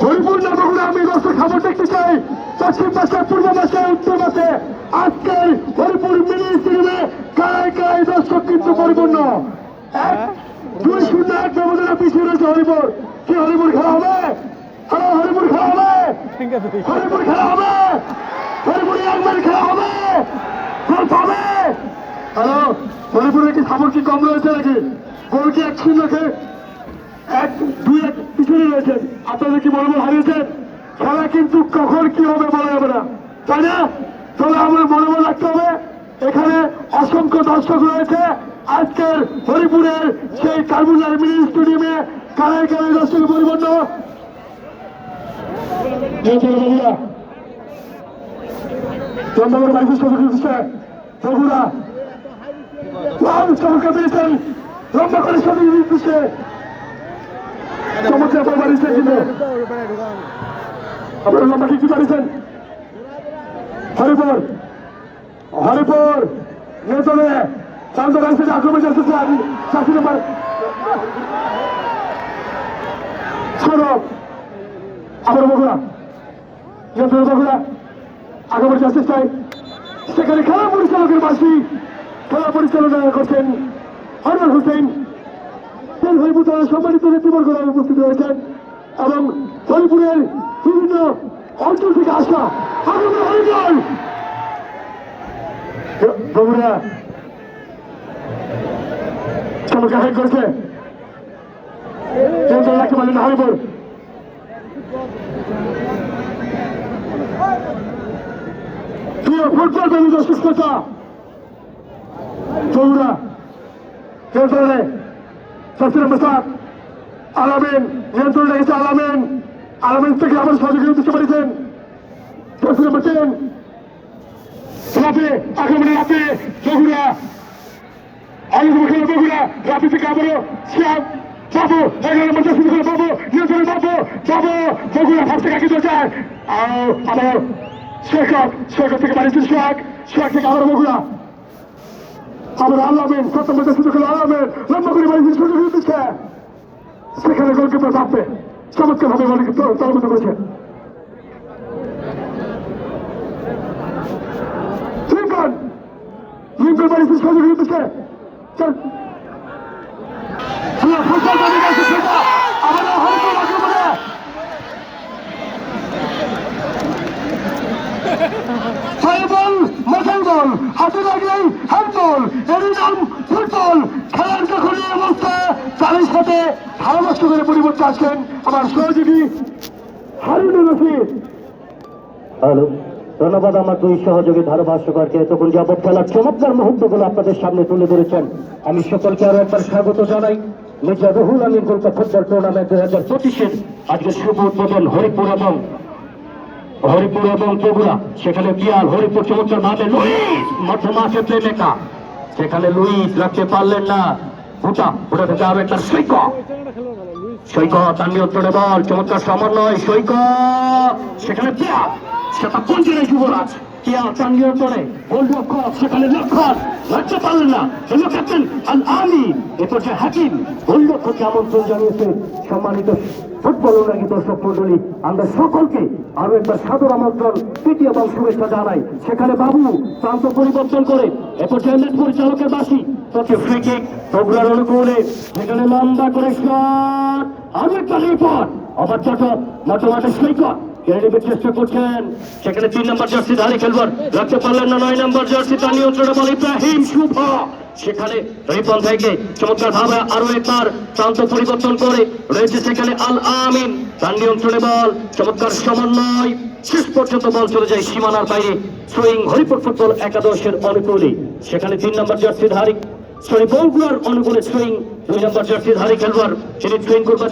চোখ না বগুড়া আমি দর্শক খবর দেখতে চাই। পশ্চিম পাশে, পূর্ব পাশে, উত্তর পাশে। আজকের হরিপুর মিনি কায় কায় দর্শক কিন্তু পরিপূর্ণ। এক, দুই শূন্য এক ব্যবধানে পিছিয়ে রয়েছে হরিপুর। কি হরিপুর খেলা হবে? হ্যালো হরিপুর খেলা হবে? হরিপুর খেলা হবে? হরিপুর একবার খেলা হবে? গোল পাবে? হ্যালো হরিপুরে কি খবর কি কম রয়েছে নাকি? গোল কি এক শূন্য এক দুই এক পিছনে রয়েছেন আপনাদের কি মনোবল হারিয়েছেন খেলা কিন্তু কখন কি হবে বলা যাবে না। তাই না? তবে আমার মনোবল রাখতে হবে এখানে অসংখ্য দর্শক রয়েছে। আজকের হরিপুরের সেই কার্বুলার মিনি স্টেডিয়ামে কানায় কানায় দর্শক পরিপূর্ণ। বগুড়া চন্দ্রগড় সদস্য দিচ্ছে বগুড়া পেয়েছেন লম্বা করে সদস্য দিচ্ছে চমৎকার মারিয়েছেন কিন্তু। আপনারা লম্বা কি মারিয়েছেন হরিপুর। হরিপুর। নিয়ন্ত্রণে শান্ত রাইসের আক্রমণ চলতেছে আমি চারটি নম্বর। সেখানে খেলা পরিচালকের বাসী খেলা পরিচালনা করছেন হরমান হোসেন। সেই হরিপুর তারা সম্মানিত নেতৃবর্গ উপস্থিত হয়েছেন এবং হরিপুরের বিভিন্ন অঞ্চল থেকে আসা আনন্দ হরিপুর বগুড়া। করেছে। পারলেন না হরিপুর প্রিয় ফুটবল প্রেমী দর্শক শ্রোতা বগুড়া নিয়ন্ত্রণে সচিন প্রসাদ আলামিন, নিয়ন্ত্রণ রেখেছে আলামিন। আলামিন থেকে আমার সহযোগী দিতে পেরেছেন সচিন বলছেন রাপে আক্রমণে রাপে বগুড়া আলু বগুড়া রাপি থেকে আবারও শ্যাম বাবু এগারো নম্বর দশ করে বাবু নিয়ন্ত্রণে বাবু বাবু বগুড়া ভাব থেকে এগিয়ে যায় আবার শেখক শেখক থেকে বাড়িতে শেখ শেখ থেকে আবার বগুড়া। আবার আল্লামেন প্রথম ম্যাচে সুযোগ হলো আল্লামেন লম্বা করে বাড়ি সুযোগ দিচ্ছে সেখানে গোলকিপার ভাববে চমৎকার ভাবে গোলকিপার তালবদ্ধ করেছে। লিঙ্কন লিঙ্কন বাড়ি সুযোগ দিচ্ছে চল আল্লাহ ফুটবল বাড়ি গেছে সেটা আমাদের হয়তো আক্রমণে ফাইবল মাথায় বল হাতে লাগলেই হ্যান্ডবল এরই নাম ফুটবল। খেলার যখন এই অবস্থা, তারই সাথে ধারাভাষ্য করে পরিবর্তে আসছেন আমার সহযোগী হারুনুর রশিদ। হ্যালো, ধন্যবাদ আমার দুই সহযোগী ধারাভাষ্যকরকে এতক্ষণ যাবৎ খেলার চমৎকার মুহূর্তগুলো আপনাদের সামনে তুলে ধরেছেন। আমি সকলকে আরও একবার স্বাগত জানাই। মির্জা রুহুল আমিন কলকাতা ফুটবল টুর্নামেন্ট দুই হাজার পঁচিশের আজকে শুভ উদ্বোধন হরিপুর এবং হরিপুর এবং বগুড়া, সেখানে পিয়াল হরিপুর চমৎকার মাঠে, লুইস মধ্যমা আছে প্রেমেকা সেখানে লুইস রাখতে পারলেন না। ভুটা ভুটা থেকে আরও একটা সৈকত। সৈকত, তার নিয়ন্ত্রণে বল, চমৎকার সমন্বয়, সৈকত। সেখানে পিয়াল, সেটা কোন জেলায় যুবরাজ? সেখানে লক্ষণ পারলেন না ক্যাপ্টেন আল হাকিম আমন্ত্রণ জানিয়েছেন সম্মানিত ফুটবল দর্শক মন্ডলী আমরা সকলকে আরও একবার সাদর আমন্ত্রণ শুভেচ্ছা জানাই। সেখানে বাবু প্রান্ত পরিবর্তন করে, এ পর্যায়ে পরিচালকের বাসী তথ্য ফ্রি কিক অনুকূলে, সেখানে লম্বা করে শট আরও একটা রিপোর্ট চটক মটমাটে সৈকত সেখানে তিন নম্বর জার্সি ধারে খেলবার রাখতে পারলেন না, নয় নম্বর জার্সি তার নিয়ন্ত্রণে বল ইব্রাহিম শুভ। সেখানে রিপন থেকে চমৎকার ভাবে আরও একবার প্রান্ত পরিবর্তন করে রয়েছে সেখানে আল আমিন। তার নিয়ন্ত্রণে বল, চমৎকার সমন্বয়। শেষ পর্যন্ত বল চলে যায় সীমানার বাইরে। সুইং হরিপুর ফুটবল একাদশের অনুকূলে। সেখানে তিন নম্বর জার্সি ধারী সরি, বগুড়ার অনুকূলে সুইং দুই নম্বর জার্সি ধারী খেলবার তিনি সুইং করবার